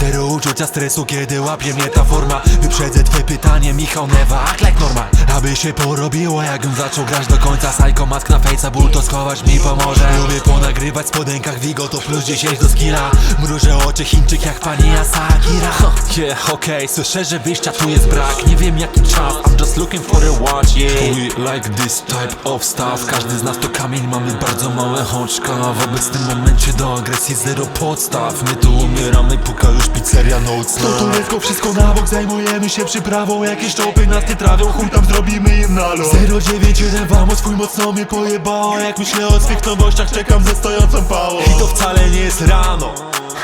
Zero uczucia stresu, kiedy łapie mnie ta forma. Wyprzedzę twoje pytanie, Michał Newa, act like normal Aby się porobiło, jakbym zaczął grać do końca. Psycho mask na fejsa, ból to schować mi pomoże. Lubię ponagrywać w spodenkach Vigo, to plus 10 do skilla. Mrużę oczy Chińczyk jak pani Asakira. Yeah, okej, słyszę, że wyjścia tu jest brak. Nie wiem jaki czas, I'm just looking for a watch, yeah. We like this type of stuff. Każdy z nas to kamień, mamy bardzo małe oczka. W obecnym momencie do agresji zero podstaw. My tu umieramy, puka już pizzeria noc To tu lekko wszystko na bok, zajmujemy się przyprawą. Jakieś czopy nas nie trawią, chuj tam zrobimy im nalot. 091 vamos, twój mocno mnie pojebało. Jak myślę o swych nowościach, czekam ze stojącą pałą. I to wcale nie jest rano.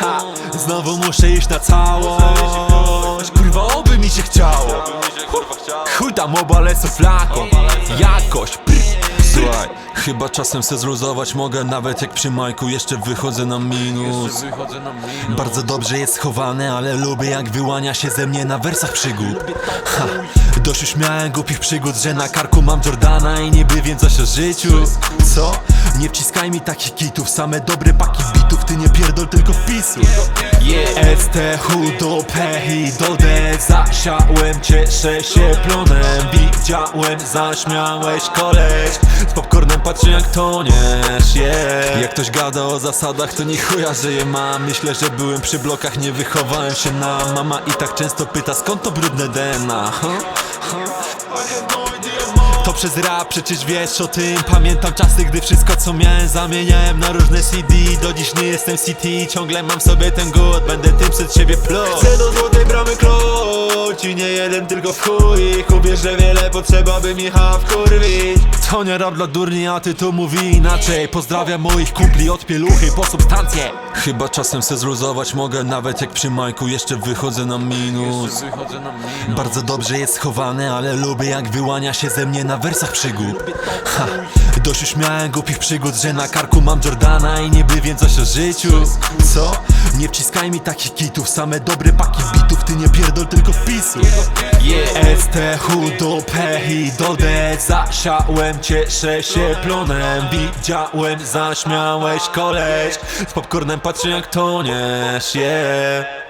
Ha, znowu muszę iść na całość. Kurwa, oby mi się chciało. Chuj tam obale flako. Jakoś pr- Słuchaj, chyba czasem se zluzować mogę Nawet jak przy majku jeszcze wychodzę na minus. Bardzo dobrze jest schowane, ale lubię jak wyłania się ze mnie na wersach przygód. Ha, Dość już miałem głupich przygód, że na karku mam Jordana i niby wiem coś o życiu. Co? Nie wciskaj mi takich kitów, same dobre paki bitów Ty nie pierdol tylko wpisu Yeah, STH do P i do D. Zasiałem, cieszę się plonem. Widziałem, zaśmiałeś koleś. Z popcornem patrzę jak toniesz, yeah. Jak ktoś gada o zasadach, to nie chuja, że je mam Myślę, że byłem przy blokach, nie wychowałem się na Mama. I tak często pyta, skąd to brudne DNA, huh? To przez rap, przecież wiesz o tym. Pamiętam czasy, gdy wszystko co miałem zamieniałem na różne CD Do dziś nie jestem CT, ciągle mam sobie ten głód Będę tym przed siebie pluł Chcę do złotej bramy klucz I nie jeden, tylko w chuj. Kupię, że wiele potrzeba, by Michała wkurwić To nie rap dla durni, a ty tu mówi inaczej. Pozdrawiam moich kumpli od pieluchy po substancje. Chyba czasem se zluzować mogę Nawet jak przy majku jeszcze wychodzę na minus. Bardzo dobrze jest schowane, ale lubię jak wyłania się ze mnie na wersach przygód. Ha, Dość już miałem głupich przygód, że na karku mam Jordana i niby wiem coś o życiu. Co? Nie wciskaj mi takich kitów, same dobre paki bitów Ty nie pierdol tylko wpisu. Yeah, STH do P i do D Zasiałem, cieszę się plonem. Widziałem, zaśmiałeś koleś Z popcornem patrzę jak toniesz, yeah